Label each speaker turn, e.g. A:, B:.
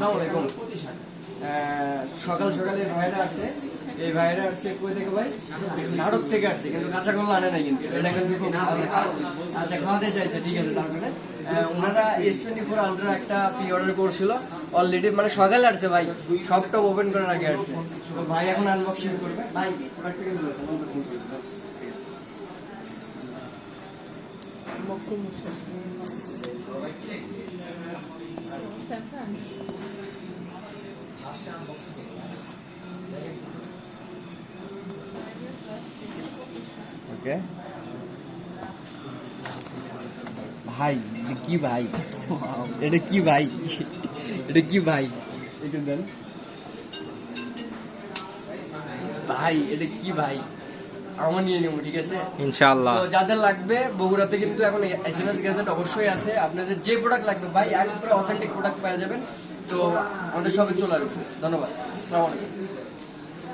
A: আসসালামু আলাইকুম সকাল সকালে ভাইরা আছে। এই ভাইরা আসছে কই থেকে ভাই? নাটক থেকে আসছে কিন্তু কাঁচা কলা আনে নাই কিন্তু। এটা কিন্তু খুব আচ্ছা খাওয়াতে চাইছে ঠিক আছে তারপরে ওনারা এস টোয়েন্টি ফোর আলট্রা একটা প্রি অর্ডার করছিল। অলরেডি মানে সকালে আসছে ভাই। সব টপ ওপেন করার আগে আসছে। ভাই এখন আনবক্সিং করবে। ভাই প্রোডাক্টটা কিন্তু বলেছেন আনবক্সিং করবে ওকে ভাই কি ভাই? এটা কি ভাই? এটা কি ভাই? একটু দেন। ভাই এটা কি ভাই? আমার নিয়ে নেব ঠিক আছে?
B: ইনশাআল্লাহ।
A: তো যাদের লাগবে বগুড়াতে কিন্তু এখন এস এম এস গ্যাজেট অবশ্যই আছে। আপনাদের যে প্রোডাক্ট লাগবে ভাই একবারে অথেন্টিক প্রোডাক্ট পাওয়া যাবেন। তো আমাদের সঙ্গে চলে আসবে। ধন্যবাদ। আসসালামু আলাইকুম।